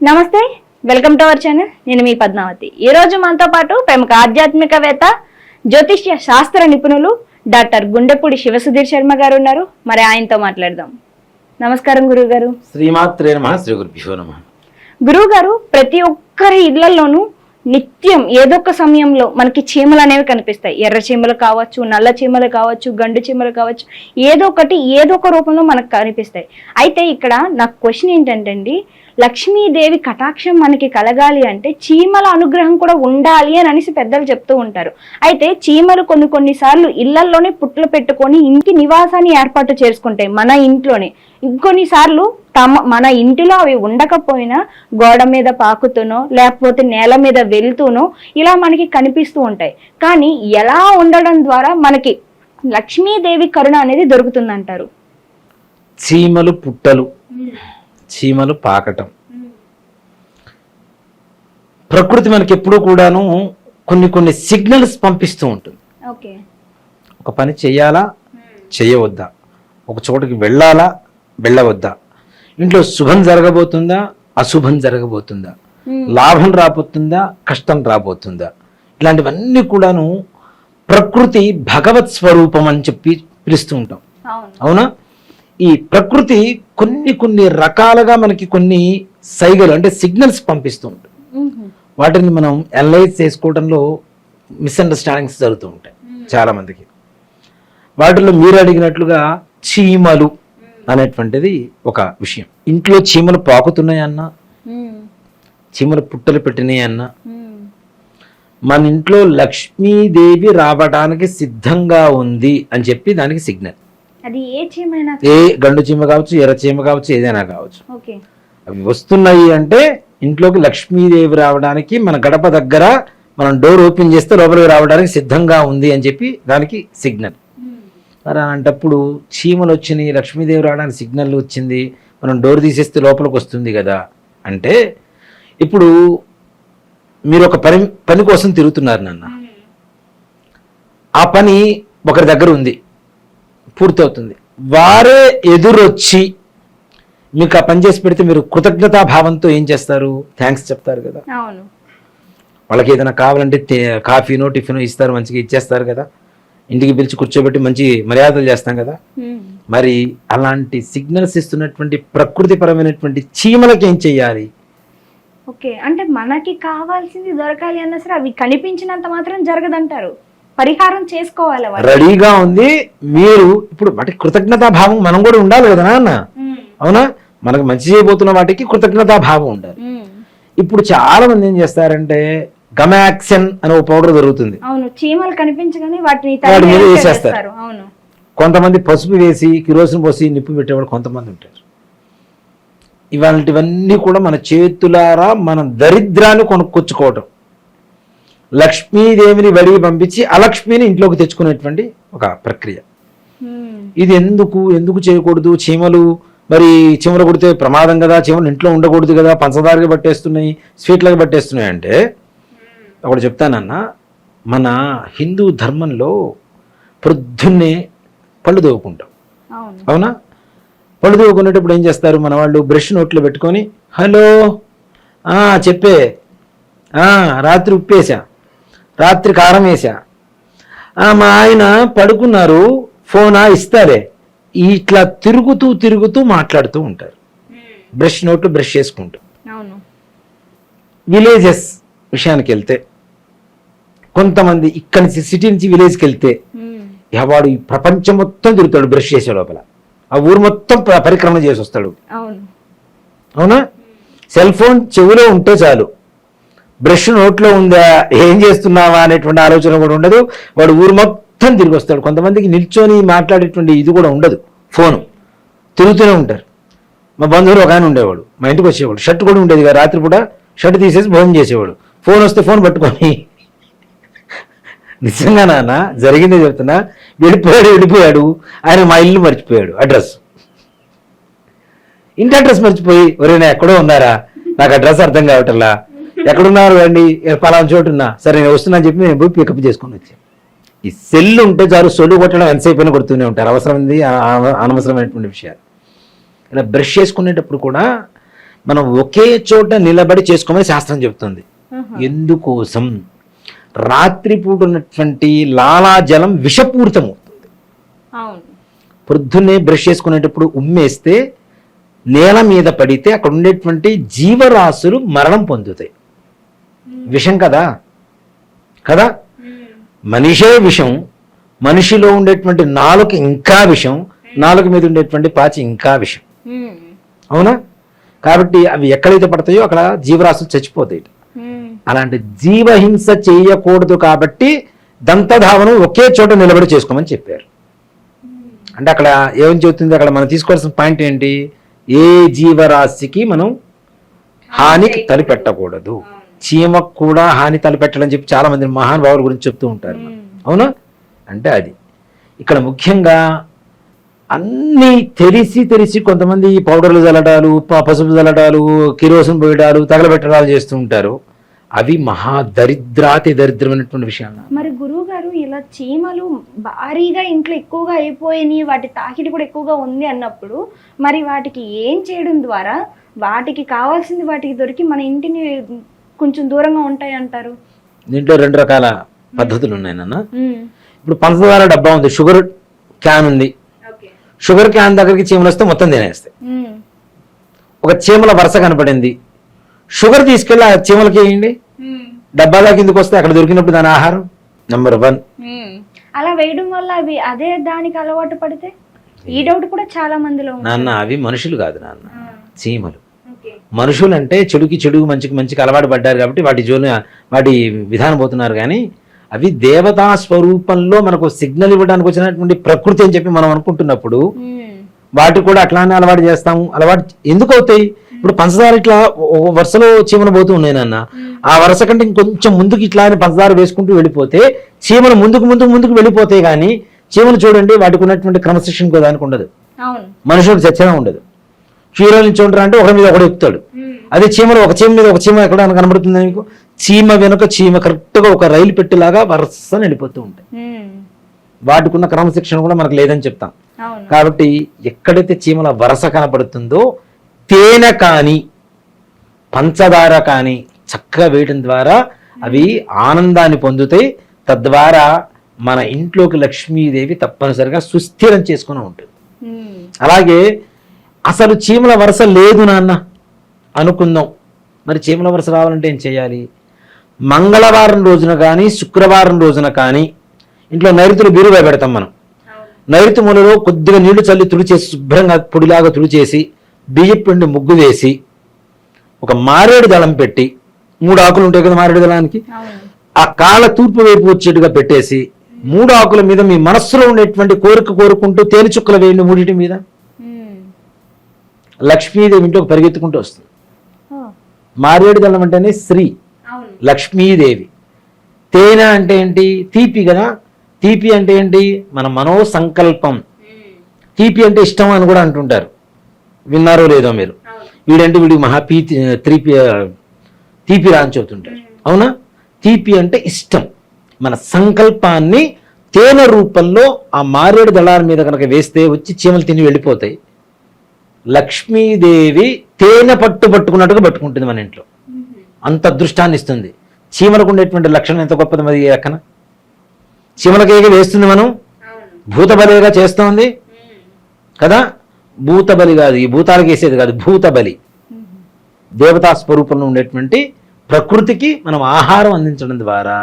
నమస్తే welcome to our channel. నేను మీ పద్మావతి. ఈ రోజు మనతో పాటు ప్రముఖ ఆధ్యాత్మికవేత్త జ్యోతిష్య శాస్త్ర నిపుణులు డాక్టర్ గుండెపూడి శివసుధీర్ శర్మ గారు ఉన్నారు. మరి ఆయనతో మాట్లాడదాం. నమస్కారం గురువు గారు శ్రీమాత్రే నమ శ్రీ గురుభ్యో నమ. గురువు గారు ప్రతి ఒక్కరి ఇళ్ళలోనూ నిత్యం ఏదో ఒక సమయంలో మనకి చీమలు అనేవి కనిపిస్తాయి. ఎర్ర చీమలు కావచ్చు నల్ల చీమలు కావచ్చు గండు చీమలు కావచ్చు ఏదో ఒకటి ఏదో ఒక రూపంలో మనకు కనిపిస్తాయి. అయితే ఇక్కడ నాకు క్వశ్చన్ ఏంటంటే అండి లక్ష్మీదేవి కటాక్షం మనకి కలగాలి అంటే చీమల అనుగ్రహం కూడా ఉండాలి అని అనేసి పెద్దలు చెప్తూ ఉంటారు. అయితే చీమలు కొన్ని కొన్నిసార్లు ఇళ్ళల్లోనే పుట్లు పెట్టుకొని ఇంటి నివాసాన్ని ఏర్పాటు చేసుకుంటాయి మన ఇంట్లోనే. ఇంకొన్నిసార్లు తమ మన ఇంటిలో అవి ఉండకపోయినా గోడ మీద పాకుతూనో లేకపోతే నేల మీద వెళ్తూనో ఇలా మనకి కనిపిస్తూ ఉంటాయి. కానీ ఎలా ఉండడం ద్వారా మనకి లక్ష్మీదేవి కరుణ అనేది దొరుకుతుందంటారు? చీమలు పుట్టలు చీమలు పాకటం. ప్రకృతి మనకి ఎప్పుడూ కూడాను కొన్ని కొన్ని సిగ్నల్స్ పంపిస్తూ ఉంటుంది. ఓకే. ఒక పని చేయాలా? చేయవద్దా? ఒక చోటుకి వెళ్ళాలా? వెళ్ళవద్దా? ఇంట్లో శుభం జరగబోతుందా? అశుభం జరగబోతుందా? లాభం రాబోతుందా? కష్టం రాబోతుందా? ఇలాంటివన్నీ కూడాను ప్రకృతి భగవత్ స్వరూపం అని చెప్పి పిలుస్తూ ఉంటాం. అవును. ఈ ప్రకృతి కొన్ని కొన్ని రకాలుగా మనకి కొన్ని సైగలు అంటే సిగ్నల్స్ పంపిస్తూ ఉంటుంది వాటిని మనం అనలైజ్ చేసుకోవడంలో మిస్అండర్స్టాండింగ్స్ జరుగుతూ ఉంటాయి చాలా మందికి వాటిలో మీరు అడిగినట్లుగా చీమలు అనేటువంటిది ఒక విషయం. ఇంట్లో చీమలు పాకుతున్నాయన్నా చీమలు పుట్టలు పెట్టినాయన్నా మన ఇంట్లో లక్ష్మీదేవి రావడానికి సిద్ధంగా ఉంది అని చెప్పి దానికి సిగ్నల్. అది ఏ చీమైనా ఏ గండు చీమ కావచ్చు ఎర్ర చీమ కావచ్చు ఏదైనా కావచ్చు. ఓకే. అవి వస్తున్నాయి అంటే ఇంట్లోకి లక్ష్మీదేవి రావడానికి మన గడప దగ్గర మనం డోర్ ఓపెన్ చేస్తే లోపలికి రావడానికి సిద్ధంగా ఉంది అని చెప్పి దానికి సిగ్నల్. మరి అలాంటప్పుడు చీమలు వచ్చినాయి లక్ష్మీదేవి రావడానికి సిగ్నల్ వచ్చింది మనం డోర్ తీసేస్తే లోపలికి వస్తుంది కదా. అంటే ఇప్పుడు మీరు ఒక పని పని కోసం తిరుగుతున్నారు నాన్న. ఆ పని ఒకరి దగ్గర ఉంది పూర్తవుతుంది. వారే ఎదురొచ్చి మీకు ఆ పని చేసి పెడితే మీరు కృతజ్ఞతా భావంతో ఏం చేస్తారు? థ్యాంక్స్ చెప్తారు కదా. వాళ్ళకి ఏదైనా కావాలంటే కాఫీనో టిఫినో ఇస్తారు మంచిగా ఇచ్చేస్తారు కదా. ఇంటికి పిలిచి కూర్చోబెట్టి మంచి మర్యాదలు చేస్తాం కదా. మరి అలాంటి సిగ్నల్స్ ఇస్తున్నటువంటి ప్రకృతిపరమైనటువంటి చీమలకి ఏం చెయ్యాలి? ఓకే అంటే మనకి కావాల్సింది దొరకాలి అన్నా సరే అవి కనిపించినంత మాత్రం జరగదంటారు. పరిహారం చేసుకోవాలి రెడీగా ఉంది మీరు ఇప్పుడు వాటి కృతజ్ఞతా భావం మనం కూడా ఉండాలి కదా నాన్న? అవునా? మనకు మంచి చేయబోతున్న వాటికి కృతజ్ఞతా భావం ఉండాలి. ఇప్పుడు చాలా మంది ఏం చేస్తారంటే గమాక్సన్ అనే ఒక పౌడర్ దొరుకుతుంది. అవును చీమలు కనిపించగానే వాటిని వాటి మీద తరిమి వేసేస్తారు. అవును. కొంతమంది పసుపు వేసి కిరోసిన్ పోసి నిప్పు పెట్టేవాడు కొంతమంది ఉంటారు. ఇవాళవన్నీ కూడా మన చేతులారా మనం దరిద్రాన్ని కొనుక్కొచ్చుకోవటం. లక్ష్మీదేవిని వడిగి పంపించి అలక్ష్మిని ఇంట్లోకి తెచ్చుకునేటువంటి ఒక ప్రక్రియ. ఇది ఎందుకు? ఎందుకు చేయకూడదు? చీమలు మరి చీమలు కొడితే ప్రమాదం కదా? చీమలు ఇంట్లో ఉండకూడదు కదా? పంచదారగా పట్టేస్తున్నాయి స్వీట్లుగా పట్టేస్తున్నాయి అంటే ఒకటి చెప్తానన్న మన హిందూ ధర్మంలో ప్రొద్దున్నే పళ్ళు తోవుకుంటాం అవును. పళ్ళు తోవుకునేటప్పుడు ఏం చేస్తారు? మన వాళ్ళు బ్రష్ నోట్లో పెట్టుకొని హలో ఆ, చెప్పే ఆ, రాత్రి ఉప్పేసా రాత్రి కారం వేసా ఆ, మా ఆయన పడుకున్నారు ఫోనా ఇస్తారే. ఇట్లా తిరుగుతూ తిరుగుతూ మాట్లాడుతూ ఉంటారు. బ్రష్ నోట్లో బ్రష్ చేసుకుంటూ. అవును. విలేజెస్ విషయానికి వెళ్తే కొంతమంది ఇక్కడి నుంచి సిటీ నుంచి విలేజ్కి వెళ్తే. ఇక వాడు ఈ ప్రపంచం మొత్తం తిరుగుతాడు బ్రష్ చేసే లోపల. ఆ ఊరు మొత్తం ప- పరిక్రమణ చేసి వస్తాడు. అవును. సెల్ ఫోన్ చెవిలో ఉంటే చాలు. బ్రష్ నోట్లో ఉందా? ఏం చేస్తున్నావా? అనేటువంటి ఆలోచన కూడా ఉండదు. వాడు ఊరు మొత్తం తిరిగి వస్తాడు. కొంతమందికి నిల్చొని మాట్లాడేటువంటి ఇది కూడా ఉండదు. ఫోను. తిరుగుతూనే ఉంటారు. మా బంధువులు ఒక ఆయన ఉండేవాడు. మా ఇంటికి వచ్చేవాడు. షర్ట్ కూడా ఉండేది కదా. రాత్రి పూట షర్ట్ తీసేసి భోజనం చేసేవాడు. ఫోన్ వస్తే ఫోన్ పట్టుకొని నిజంగా నాన్న జరిగిందే చెప్తున్నా. వెళ్ళిపోయాడు వెళ్ళిపోయాడు. ఆయన మా ఇల్లు మర్చిపోయాడు. అడ్రస్. ఇంటి అడ్రస్ మర్చిపోయి నేను ఎక్కడో ఉన్నారా? నాకు అడ్రస్ అర్థం కావటంలా ఎక్కడున్నారు అండి పలానా చోటు ఉన్నా. సరే నేను వస్తున్నా అని చెప్పి నేను పోయి పికప్ చేసుకొని వచ్చాను ఈ సెల్ ఉంటే చాలు సొల్లు కొట్టడం ఎంతసేపు అయినా కొడుతూనే ఉంటారు. అవసరమైంది ఆ- ఆ- అనవసరమైనటువంటి విషయాలు. ఇలా బ్రష్ చేసుకునేటప్పుడు కూడా మనం ఒకే చోట నిలబడి చేసుకోమని శాస్త్రం చెప్తుంది. ఎందుకోసం? రాత్రిపూట ఉన్నటువంటి లాలాజలం విషపూరితం అవుతుంది పొద్దున్నే బ్రష్ చేసుకునేటప్పుడు ఉమ్మేస్తే నేల మీద పడితే అక్కడ ఉండేటువంటి జీవరాశులు మరణం పొందుతాయి. విషం కదా? కదా? మనిషే విషం మనిషిలో ఉండేటువంటి నాలుక ఇంకా విషం నాలుక మీద ఉండేటువంటి పాచి ఇంకా విషం. అవునా? కాబట్టి అవి ఎక్కడైతే పడతాయో అక్కడ జీవరాశులు చచ్చిపోతాయి. అలాంటి జీవహింస చేయకూడదు కాబట్టి దంతధావనం ఒకే చోట నిలబడి చేసుకోమని చెప్పారు. అంటే అక్కడ ఏమని చెబుతుంది? అక్కడ మనం తీసుకోవాల్సిన పాయింట్ ఏంటి? ఏ జీవరాశికి మనం హాని తలపెట్టకూడదు. చీమకు కూడా హాని తలపెట్టాలని చెప్పి చాలా మంది మహానుభావుల గురించి చెప్తూ ఉంటారు అవునా? అంటే అది. ఇక్కడ ముఖ్యంగా అన్నీ తెలిసి తెలిసి కొంతమంది పౌడర్లు చల్లడాలు పసుపు చల్లడాలు కిరోసిన్ పోయడాలు తగలబెట్టడాలు చేస్తూ ఉంటారు. అవి మహా దరిద్రాతి దరిద్రమైనటువంటి విషయాలు. మరి గురువు గారు ఇలా చీమలు భారీగా ఇంట్లో ఎక్కువగా అయిపోయినాయి వాటి తాకిడి కూడా ఎక్కువగా ఉంది అన్నప్పుడు మరి వాటికి ఏం చేయడం ద్వారా వాటికి కావాల్సింది వాటికి దొరికి మన ఇంటిని కొంచెం దూరంగా ఉంటాయి అంటారు? దీంట్లో రెండు రకాల పద్ధతులు ఉన్నాయి నాన్న. ఇప్పుడు పంచదార డబ్బా ఉంది షుగర్ క్యాన్ ఉంది. షుగర్ క్యాన్ దగ్గరికి చీమలు వస్తే మొత్తం తినేస్తాయి. ఒక చీమల వరుస కనపడింది షుగర్ తీసుకెళ్ళి ఆ చీమలకి వేయండి. డబ్బాలో కిందకి వస్తే అక్కడ దొరికినప్పుడు దాని ఆహారం. Number one. అలా వేయడం వల్ల అవి అదే దానికి అలవాటు పడితే ఈ డౌట్ కూడా చాలా మందిలో నాన్న అవి మనుషులు కాదు నాన్న. చీమలు. మనుషులు అంటే చెడుకి చెడు మంచికి మంచికి అలవాటు పడ్డారు కాబట్టి వాటి జోలి వాటి విధానం పోతున్నారు కానీ అవి దేవతా స్వరూపంలో మనకు సిగ్నల్ ఇవ్వడానికి వచ్చినటువంటి ప్రకృతి అని చెప్పి మనం అనుకుంటున్నప్పుడు. వాటి కూడా అట్లానే అలవాటు చేస్తాము. అలవాటు ఎందుకు అవుతాయి? ఇప్పుడు పంచదార ఇట్లా వరుసలో చీమలు పోతూ ఉన్నాయి నాన్న. ఆ వరుస కంటే ఇంకొంచెం ముందుకు ఇట్లానే పంచదార వేసుకుంటూ వెళ్ళిపోతే చీమలు ముందుకు ముందుకు ముందుకు వెళ్ళిపోతాయి కానీ చీమలు చూడండి వాటికి ఉన్నటువంటి క్రమశిక్షణ దానికి ఉండదు. మనుషులకు చచ్చగా ఉండదు. చీరల నుంచి ఉంటారు అంటే ఒకరి మీద ఒకడు ఎక్కుతాడు. అదే చీమలు ఒక చీమ మీద ఒక చీమ ఎక్కడ కనబడుతుంది మీకు చీమ వెనుక చీమ కరెక్ట్గా ఒక రైలు పెట్టేలాగా వరుసని వెళ్ళిపోతూ ఉంటాయి. ఉమ్. వాటికి ఉన్న క్రమశిక్షణ కూడా మనకు లేదని చెప్తాం. కాబట్టి ఎక్కడైతే చీమల వరస కనపడుతుందో తేనె కానీ పంచదార కానీ చక్కగా వేయడం ద్వారా అవి ఆనందాన్ని పొందుతాయి. తద్వారా మన ఇంట్లోకి లక్ష్మీదేవి తప్పనిసరిగా సుస్థిరం చేసుకుని ఉంటుంది. అలాగే అసలు చీమల వరుస లేదు నాన్న అనుకుందాం. మరి చీమల వరుస రావాలంటే ఏం చేయాలి? మంగళవారం రోజున కానీ శుక్రవారం రోజున కానీ ఇంట్లో నైరుతులు బీరుగా పెడతాం మనం. నైరుతి మూలలో కొద్దిగా నీళ్ళు చల్లి తుడిచేసి శుభ్రంగా పొడిలాగా తుడిచేసి బియ్యం పిండి ముగ్గు వేసి ఒక మారేడు దళం పెట్టి మూడు ఆకులు ఉంటాయి కదా మారేడు దళానికి? ఆ కాళ్ళ తూర్పు వైపు వచ్చేట్టుగా పెట్టేసి మూడు ఆకుల మీద మీ మనస్సులో ఉండేటువంటి కోరిక కోరుకుంటూ తేనె చుక్కలు వేయండి మూడింటి మీద. లక్ష్మీదేవి ఇంట్లోకి పరిగెత్తుకుంటూ వస్తుంది. మారేడు దళం అంటేనే శ్రీ. లక్ష్మీదేవి. తేనె అంటే ఏంటి? తీపి కదా? తీపి అంటే ఏంటి? మన మనో సంకల్పం తీపి అంటే ఇష్టం అని కూడా అంటుంటారు. విన్నారో లేదో మీరు. వీడంటే వీడికి మహా పీతి త్రీపి తీపి రా అని చెబుతుంటారు అవునా? తీపి అంటే ఇష్టం. మన సంకల్పాన్ని తేనె రూపంలో ఆ మారేడు దళాల మీద కనుక వేస్తే వచ్చి చీమలు తిని వెళ్ళిపోతాయి. లక్ష్మీదేవి తేనె పట్టు పట్టుకున్నట్టుగా పట్టుకుంటుంది మన ఇంట్లో. అంత అదృష్టాన్ని ఇస్తుంది. చీమలకు ఉండేటువంటి లక్షణం ఎంత గొప్పది మరి ఈ లెక్కన చీమలకేగా వేస్తుంది మనం? భూతబలిగా చేస్తోంది? కదా? భూతబలి కాదు ఈ భూతాలకు వేసేది కాదు భూతబలి. దేవతా స్వరూపంలో ఉండేటువంటి ప్రకృతికి మనం ఆహారం అందించడం ద్వారా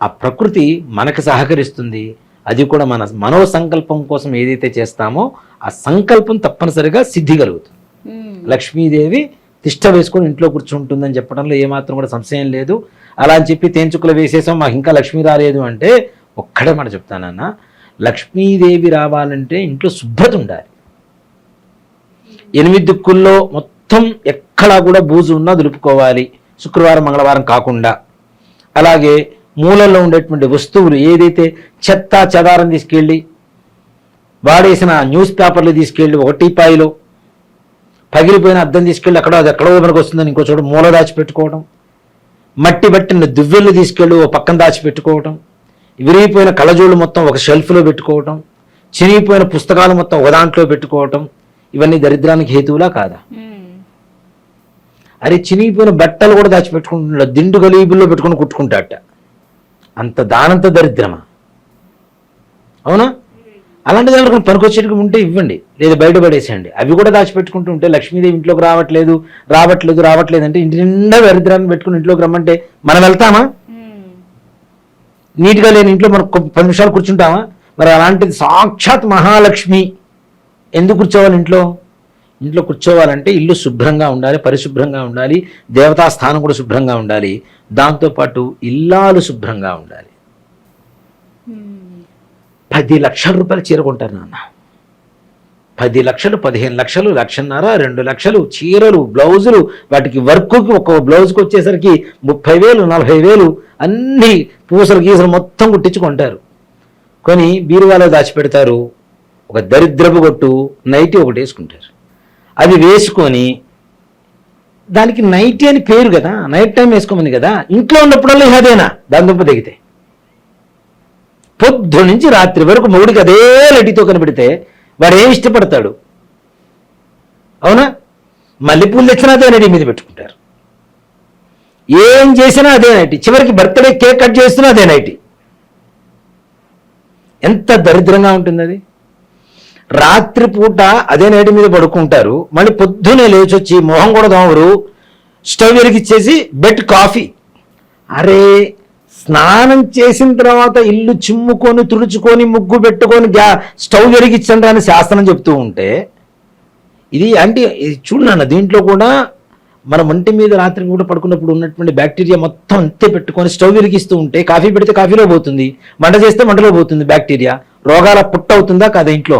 ఆ ప్రకృతి మనకు సహకరిస్తుంది. అది కూడా మన మనో సంకల్పం కోసం ఏదైతే చేస్తామో ఆ సంకల్పం తప్పనిసరిగా సిద్ధి కలుగుతుంది ఉమ్. లక్ష్మీదేవి తిష్ట వేసుకొని ఇంట్లో కూర్చుంటుందని చెప్పడంలో ఏమాత్రం కూడా సంశయం లేదు. అలా అని చెప్పి తేంచుకులు వేసేసాం మాకు ఇంకా లక్ష్మీ రాలేదు అంటే ఒక్కడే మాట చెప్తానన్న. లక్ష్మీదేవి రావాలంటే ఇంట్లో శుభ్రత ఉండాలి. ఎనిమిది దిక్కుల్లో మొత్తం ఎక్కడా కూడా బూజు ఉన్నా దులుపుకోవాలి. శుక్రవారం మంగళవారం కాకుండా. అలాగే మూలల్లో ఉండేటువంటి వస్తువులు ఏదైతే చెత్త చెదారం తీసుకెళ్ళి వాడేసిన న్యూస్ పేపర్లు తీసుకెళ్ళి ఒక టీపాయిలో పగిలిపోయిన అద్దం తీసుకెళ్ళి అక్కడ అది ఎక్కడో మనకు వస్తుందని ఇంకో చోట మూల దాచిపెట్టుకోవడం మట్టి పట్టిన దువ్వెళ్ళు తీసుకెళ్ళి ఓ పక్కన దాచిపెట్టుకోవటం విరిగిపోయిన కళజోళ్ళు మొత్తం ఒక షెల్ఫ్లో పెట్టుకోవటం చిరిగిపోయిన పుస్తకాలు మొత్తం ఒక దాంట్లో పెట్టుకోవటం ఇవన్నీ దరిద్రానికి హేతువులా కాదా? అరే చినిగిపోయిన బట్టలు కూడా దాచిపెట్టుకుంటున్నాడు దిండు గలీబుల్లో పెట్టుకొని కుట్టుకుంటాట అంత దానంత దరిద్రమా? అవునా? అలాంటి దాంట్లో పనికొచ్చేటికి ఉంటే ఇవ్వండి. లేదా బయట పడేసేయండి. అవి కూడా దాచిపెట్టుకుంటూ ఉంటే లక్ష్మీదేవి ఇంట్లోకి రావట్లేదు రావట్లేదు రావట్లేదు అంటే ఇంటి నిండా దరిద్రాన్ని పెట్టుకుని ఇంట్లోకి రమ్మంటే మనం వెళ్తామా? నీట్గా లేని ఇంట్లో మనం పది నిమిషాలు కూర్చుంటామా? మరి అలాంటిది సాక్షాత్ మహాలక్ష్మి. ఎందుకు కూర్చోవాలి ఇంట్లో? ఇంట్లో కూర్చోవాలంటే ఇల్లు శుభ్రంగా ఉండాలి పరిశుభ్రంగా ఉండాలి దేవతా స్థానం కూడా శుభ్రంగా ఉండాలి. దాంతోపాటు ఇల్లాలు శుభ్రంగా ఉండాలి. పది లక్షల రూపాయలు చీర కొంటారు నాన్న. పది లక్షలు పదిహేను లక్షలు లక్షన్నర రెండు లక్షలు చీరలు బ్లౌజులు వాటికి వర్క్కి ఒక బ్లౌజ్కి వచ్చేసరికి ముప్పై వేలు నలభై వేలు అన్నీ పూసలు గీసలు మొత్తం కుట్టించుకుంటారు కొని బీరువాలో దాచిపెడతారు. ఒక దరిద్రపు కొట్టు నైటీ ఒకటి వేసుకుంటారు. అది వేసుకొని దానికి నైటీ అని పేరు కదా నైట్ టైం వేసుకోమని కదా ఇంట్లో ఉన్నప్పుడల్లా అదేనా దాని దుంప దిగితే పొద్దు నుంచి రాత్రి వరకు మొగుడికి అదే లటితో కనిపెడితే వాడు ఏం ఇష్టపడతాడు? అవునా? మల్లెపూలు తెచ్చినా అదే నడి మీద పెట్టుకుంటారు. ఏం చేసినా అదే నైటి. చివరికి బర్త్డే కేక్ కట్ చేస్తున్నా అదే నైటి. ఎంత దరిద్రంగా ఉంటుంది అది రాత్రిపూట అదే నేటి మీద పడుకుంటారు. మళ్ళీ పొద్దునే లేచొచ్చి మొహం కూడా దోమరు స్టవ్ వెలిగిచ్చేసి బెడ్ కాఫీ. అరే స్నానం చేసిన తర్వాత ఇల్లు చిమ్ముకొని తుడుచుకొని ముగ్గు పెట్టుకొని గ్యా స్టవ్ వెలిగించండి అని శాస్త్రం చెప్తూ ఉంటే ఇది అంటే ఇది చూడు దీంట్లో కూడా మన ఒంటి మీద రాత్రి కూడా పడుకున్నప్పుడు ఉన్నటువంటి బ్యాక్టీరియా మొత్తం అంతే పెట్టుకొని స్టవ్ వెలిగిస్తూ ఉంటే కాఫీ పెడితే కాఫీలో పోతుంది. మంట చేస్తే మంటలో పోతుంది బ్యాక్టీరియా. రోగాల పుట్ట అవుతుందా కదా ఇంట్లో?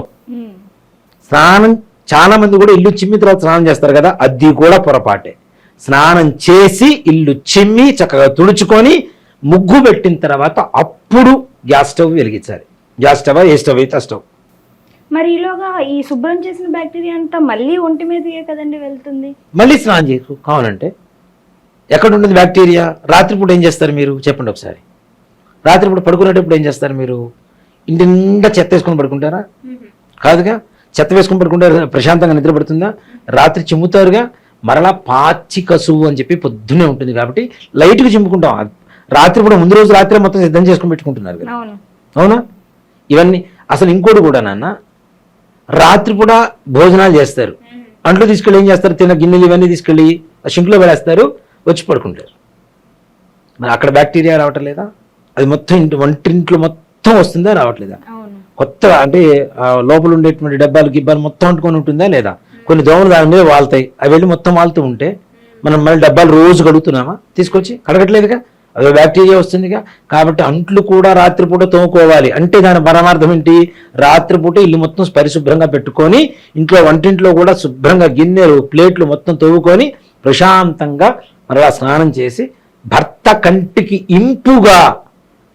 స్నానం చాలా మంది కూడా ఇల్లు చిమ్మి తర్వాత స్నానం చేస్తారు కదా అది కూడా పొరపాటే. స్నానం చేసి ఇల్లు చిమ్మి చక్కగా తుడుచుకొని ముగ్గు పెట్టిన తర్వాత అప్పుడు గ్యాస్ స్టవ్ వెలిగించాలి. గ్యాస్ స్టవ్ ఏ స్టవ్ అయితే స్టవ్. మరి ఈలోగా ఈ శుభ్రం చేసిన బ్యాక్టీరియా అంతా మళ్ళీ ఒంటి మీదకే కదండి వెళ్తుంది? మళ్ళీ స్నానం చేయకు కావాలంటే. ఎక్కడ ఉంటుంది బ్యాక్టీరియా? రాత్రిపూట ఏం చేస్తారు మీరు? చెప్పండి ఒకసారి. రాత్రిపూట పడుకునేటప్పుడు ఏం చేస్తారు మీరు? ఇంటి నిండా చెత్త వేసుకొని పడుకుంటారా? కాదుగా? చెత్త వేసుకొని పడుకుంటారు ప్రశాంతంగా నిద్ర పడుతుందా రాత్రి చిమ్ముతారుగా మరలా పాచి కసువు అని చెప్పి పొద్దునే ఉంటుంది కాబట్టి లైట్గా చిమ్ముకుంటాం. రాత్రి కూడా ముందు రోజు రాత్రి మొత్తం సిద్ధం చేసుకొని పెట్టుకుంటున్నారు కదా. అవును. ఇవన్నీ అసలు ఇంకోటి కూడా నాన్న రాత్రిపూట భోజనాలు చేస్తారు. అంట్లో తీసుకెళ్ళి ఏం చేస్తారు? తిన్న గిన్నెలు ఇవన్నీ తీసుకెళ్ళి షింక్లో పడేస్తారు వచ్చి పడుకుంటారు. మరి అక్కడ బ్యాక్టీరియా రావటం లేదా అది మొత్తం ఇంటి వంటింట్లో మొత్తం వస్తుందా? రావట్లేదా? కొత్త అంటే లోపల ఉండేటువంటి డబ్బాలు గిబ్బాలు మొత్తం అంటుకొని ఉంటుందా లేదా? కొన్ని దోమలు దాని మీద వాళ్తాయి. అవి వెళ్ళి మొత్తం వాళ్తూ ఉంటే మనం మళ్ళీ డబ్బాలు రోజు కడుగుతున్నామా? తీసుకొచ్చి కడగట్లేదుగా? అదో బ్యాక్టీరియా వస్తుందిగా? కాబట్టి అంట్లు కూడా రాత్రిపూట తోముకోవాలి. అంటే దాని పరమార్థం ఏంటి? రాత్రిపూట ఇల్లు మొత్తం పరిశుభ్రంగా పెట్టుకొని ఇంట్లో వంటింట్లో కూడా శుభ్రంగా గిన్నెలు ప్లేట్లు మొత్తం తోముకొని ప్రశాంతంగా మరలా స్నానం చేసి భర్త కంటికి ఇంపుగా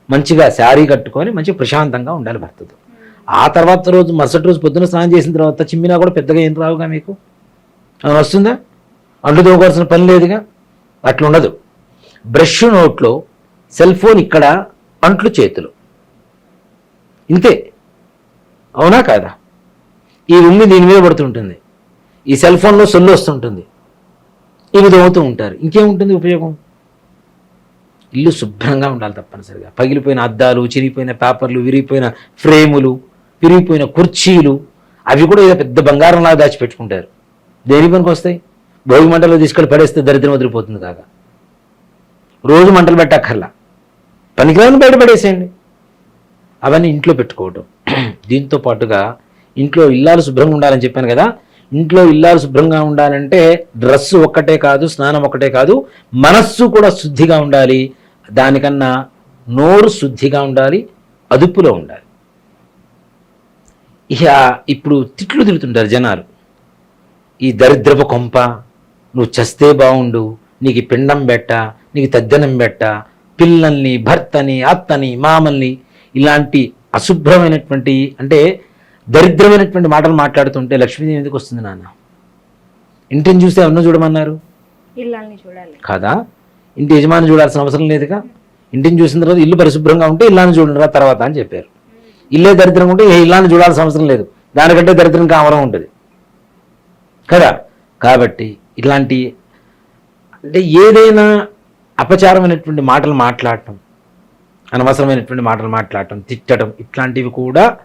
మంచిగా శారీ కట్టుకొని మంచి ప్రశాంతంగా ఉండాలి భర్తతో. ఆ తర్వాత రోజు మరుసటి రోజు పొద్దున స్నానం చేసిన తర్వాత చిమ్మినా కూడా పెద్దగా ఏం రావుగా మీకు? అది వస్తుందా? అంటు తోముకోవాల్సిన పని లేదుగా? అట్లా ఉండదు బ్రష్ నోట్లో సెల్ ఫోన్ ఇక్కడ అంట్లు చేతులు. ఇంతే. అవునా కాదా? ఈ ఉమ్మి దీని మీద పడుతుంటుంది. ఈ సెల్ ఫోన్లో సొల్లు వస్తుంటుంది. ఇవి దోగుతూ ఉంటారు. ఇంకేముంటుంది ఉపయోగం? ఇల్లు శుభ్రంగా ఉండాలి తప్పనిసరిగా. పగిలిపోయిన అద్దాలు చిరిగిపోయిన పేపర్లు విరిగిపోయిన ఫ్రేములు విరిగిపోయిన కుర్చీలు అవి కూడా ఏదో పెద్ద బంగారంలాగా దాచిపెట్టుకుంటారు. దేని పనికి వస్తాయి? భోగి మంటలో తీసుకెళ్ళి పడేస్తే దరిద్రం వదిలిపోతుంది కాక. రోజు మంటలు పెట్టక్కర్లా. పనికిరాని బయట పడేసేయండి. అవన్నీ ఇంట్లో పెట్టుకోవటం. దీంతో పాటుగా ఇంట్లో ఇల్లాలు శుభ్రంగా ఉండాలని చెప్పాను కదా ఇంట్లో ఇల్లాలు శుభ్రంగా ఉండాలంటే డ్రెస్సు ఒక్కటే కాదు స్నానం ఒక్కటే కాదు మనస్సు కూడా శుద్ధిగా ఉండాలి. దానికన్నా నోరు శుద్ధిగా ఉండాలి అదుపులో ఉండాలి. ఇక ఇప్పుడు తిట్లు తిడుతుంటారు జనాలు. ఈ దరిద్రపు కొంప నువ్వు చస్తే బాగుండు నీకు పిండం బెట్ట నీకు తద్దనం బెట్ట పిల్లల్ని భర్తని అత్తని మామల్ని ఇలాంటి అశుభ్రమైనటువంటి అంటే దరిద్రమైనటువంటి మాటలు మాట్లాడుతుంటే లక్ష్మీదేవి ఎందుకు వస్తుంది నాన్న? ఇంటిని చూస్తే ఎవరినో చూడమన్నారు? కాదా? ఇంటి యజమాని చూడాల్సిన అవసరం లేదుగా? ఇంటిని చూసిన తర్వాత ఇల్లు పరిశుభ్రంగా ఉంటే ఇల్లాన్ని చూడరా తర్వాత అని చెప్పారు. ఇల్లే దరిద్రంగా ఉంటే ఏ ఇల్లాన్ని చూడాల్సిన అవసరం లేదు. దానికంటే దరిద్రం కావరం ఉంటుంది. కదా? కాబట్టి ఇలాంటి అంటే ఏదైనా అపచారమైనటువంటి మాటలు మాట్లాడటం అనవసరమైనటువంటి మాటలు మాట్లాడటం తిట్టడం ఇట్లాంటివి కూడా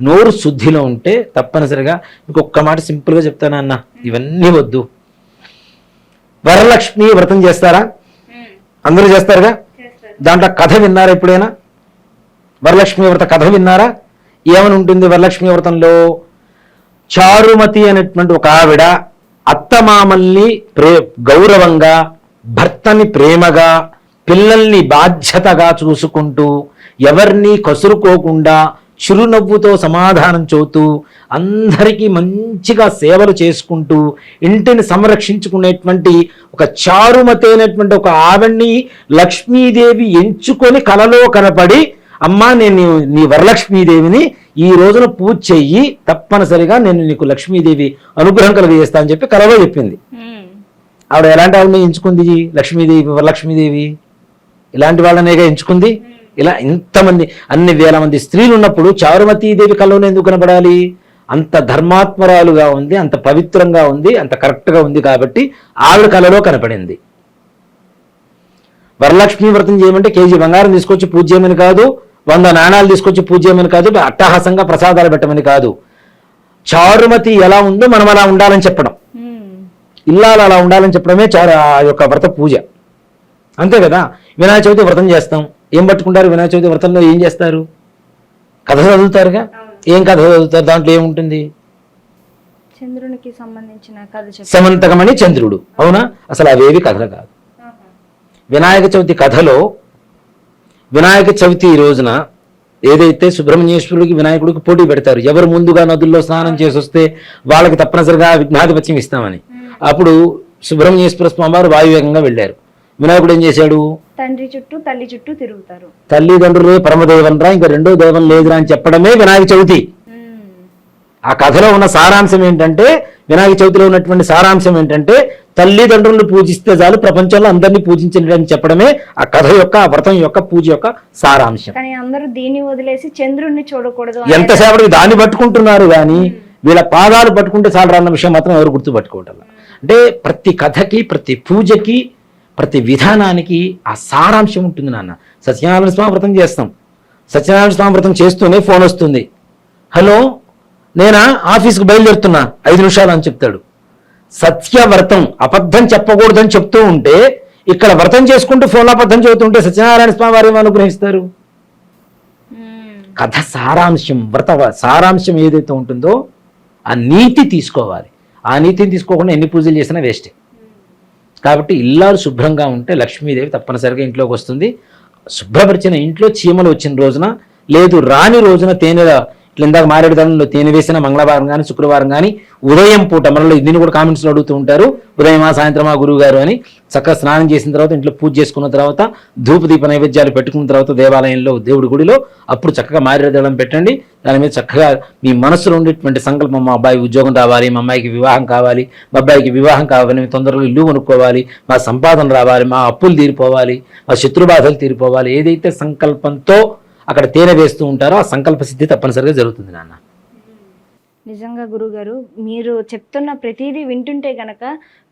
నోరు శుద్ధిలో ఉంటే తప్పనిసరిగా మీకు ఒక్క మాట సింపుల్గా చెప్తానన్న ఇవన్నీ వద్దు. వరలక్ష్మి వ్రతం చేస్తారా? అందరూ చేస్తారుగా? దాంట్లో కథ విన్నారా ఎప్పుడైనా? వరలక్ష్మి వ్రత కథ విన్నారా? ఏమని ఉంటుంది వరలక్ష్మి వ్రతంలో? చారుమతి అనేటువంటి ఒక ఆవిడ అత్తమామల్ని ప్రే గౌరవంగా భర్తని ప్రేమగా పిల్లల్ని బాధ్యతగా చూసుకుంటూ ఎవరిని కసురుకోకుండా చిరునవ్వుతో సమాధానం చూతూ అందరికీ మంచిగా సేవలు చేసుకుంటూ ఇంటిని సంరక్షించుకునేటువంటి ఒక చారుమతి అయినటువంటి ఒక ఆవిడ్ని లక్ష్మీదేవి ఎంచుకొని కలలో కనపడి అమ్మా నేను నీ- వరలక్ష్మీదేవిని ఈ రోజున పూజ చెయ్యి తప్పనిసరిగా నేను నీకు లక్ష్మీదేవి అనుగ్రహం కలిగజేస్తా అని చెప్పి కలలో చెప్పింది. ఆవిడ ఎలాంటి వాళ్ళని ఎంచుకుంది? లక్ష్మీదేవి వరలక్ష్మీదేవి? ఇలాంటి వాళ్ళనేగా ఎంచుకుంది? ఇలా ఇంతమంది అన్ని వేల మంది స్త్రీలు ఉన్నప్పుడు చారుమతీదేవి కల్లోనే ఎందుకు కనబడాలి? అంత ధర్మాత్మరాలుగా ఉంది అంత పవిత్రంగా ఉంది అంత కరెక్ట్గా ఉంది కాబట్టి ఆవిడ కలలో కనపడింది. వరలక్ష్మి వ్రతం చేయమంటే కేజీ బంగారం తీసుకొచ్చి పూజ చేయమని కాదు వంద నాణాలు తీసుకొచ్చి పూజ చేయమని కాదు అట్టహాసంగా ప్రసాదాలు పెట్టమని కాదు. చారుమతి ఎలా ఉందో మనం అలా ఉండాలని చెప్పడం. ఇల్లాలు అలా ఉండాలని చెప్పడమే చారు ఆ యొక్క వ్రత పూజ. అంతే కదా? వినాయక చవితి వ్రతం చేస్తాం. ఏం పట్టుకుంటారు? వినాయక చవితి వ్రతంలో ఏం చేస్తారు? కథ చదువుతారుగా? ఏం కథ చదువుతారు? దాంట్లో ఏముంటుంది? చంద్రునికి సంబంధించిన కథ సమంతకమని చంద్రుడు. అవునా? అసలు అవేవి కథలు కాదు. వినాయక చవితి కథలో వినాయక చవితి ఈ రోజున ఏదైతే సుబ్రహ్మణ్యేశ్వరుడికి వినాయకుడికి పోటీ పెడతారు ఎవరు ముందుగా నదుల్లో స్నానం చేసి వస్తే వాళ్ళకి తప్పనిసరిగా విఘ్నాధిపత్యం ఇస్తామని. అప్పుడు సుబ్రహ్మణ్యేశ్వర స్వామి వారు వాయువేగంగా వెళ్ళారు. వినాయకుడు ఏం చేశాడు? తండ్రి చుట్టూ తల్లి చుట్టూ తిరుగుతారు. తల్లిదండ్రులే పరమదేవన్ రా ఇంకా రెండో దైవం లేదురా అని చెప్పడమే వినాయక చవితి. ఆ కథలో ఉన్న సారాంశం ఏంటంటే వినాయక చవితిలో ఉన్నటువంటి సారాంశం ఏంటంటే తల్లిదండ్రులను పూజిస్తే చాలు ప్రపంచంలో అందరినీ పూజించండి అని చెప్పడమే ఆ కథ యొక్క ఆ వ్రతం యొక్క పూజ యొక్క సారాంశం. కానీ అందరూ దీన్ని వదిలేసి చంద్రుణ్ణి చూడకూడదు ఎంతసేపటికి దాన్ని పట్టుకుంటున్నారు కానీ వీళ్ళ పాదాలు పట్టుకుంటే చాలు అన్న విషయం మాత్రం ఎవరు గుర్తుపట్టుకోవటం అంటే ప్రతి కథకి ప్రతి పూజకి ప్రతి విధానానికి ఆ సారాంశం ఉంటుంది నాన్న. సత్యనారాయణ స్వామి వ్రతం చేస్తాం. సత్యనారాయణ స్వామి వ్రతం చేస్తూనే ఫోన్ వస్తుంది. హలో? నేనా? ఆఫీస్కి బయలుదేరుతున్నా. ఐదు నిమిషాలు అని చెప్తాడు. సత్యవ్రతం. అబద్ధం చెప్పకూడదని చెప్తూ ఉంటే ఇక్కడ వ్రతం చేసుకుంటూ ఫోన్లో అబద్ధం చెబుతుంటే సత్యనారాయణ స్వామి వారు అనుగ్రహిస్తారు? కథ సారాంశం వ్రత సారాంశం ఏదైతే ఉంటుందో ఆ నీతి తీసుకోవాలి. ఆ నీతిని తీసుకోకుండా ఎన్ని పూజలు చేసినా వేస్టే. కాబట్టి ఇల్లాలు శుభ్రంగా ఉంటే లక్ష్మీదేవి తప్పనిసరిగా ఇంట్లోకి వస్తుంది. శుభ్రపరిచిన ఇంట్లో చీమలు వచ్చిన రోజున లేదు రాని రోజున తేనెల ఇట్లా ఇందాక మారేడుదలంలో తేనె వేసిన మంగళవారం కానీ శుక్రవారం కానీ ఉదయం పూట మనలో దీన్ని కూడా కామెంట్స్లో అడుగుతూ ఉంటారు. ఉదయమా సాయంత్రమా గురువు గారు అని చక్కగా స్నానం చేసిన తర్వాత ఇంట్లో పూజ చేసుకున్న తర్వాత ధూపదీప నైవేద్యాలు పెట్టుకున్న తర్వాత దేవాలయంలో దేవుడి గుడిలో అప్పుడు చక్కగా మారేడుదళం పెట్టండి. దాని మీద చక్కగా మీ మనసులో ఉండేటువంటి సంకల్పం మా అబ్బాయి ఉద్యోగం రావాలి మా అమ్మాయికి వివాహం కావాలి మా అబ్బాయికి వివాహం కావాలి మేము తొందరలో ఇల్లు కొనుక్కోవాలి మా సంపాదన రావాలి మా అప్పులు తీరిపోవాలి మా శత్రుబాధలు తీరిపోవాలి. ఏదైతే సంకల్పంతో అక్కడ తేనె వేస్తూ ఉంటారో ఆ సంకల్ప సిద్ధి తప్పనిసరిగా జరుగుతుంది నాన్న. నిజంగా గురుగారు మీరు చెప్తున్న ప్రతిదీ వింటుంటే గనక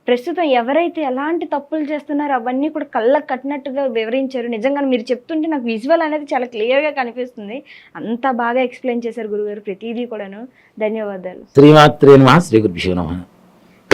ప్రస్తుతం ఎవరైతే ఎలాంటి తప్పులు చేస్తున్నారో అవన్నీ కూడా కళ్ళకు కట్టినట్టుగా వివరించారు. నిజంగా మీరు చెప్తుంటే నాకు విజువల్ అనేది చాలా క్లియర్గా కనిపిస్తుంది. అంత బాగా ఎక్స్ప్లెయిన్ చేశారు గురుగారు ప్రతిదీ కూడాను. ధన్యవాదాలు. శ్రీమాత్రే నమ శ్రీ గురుభ్యో నమ.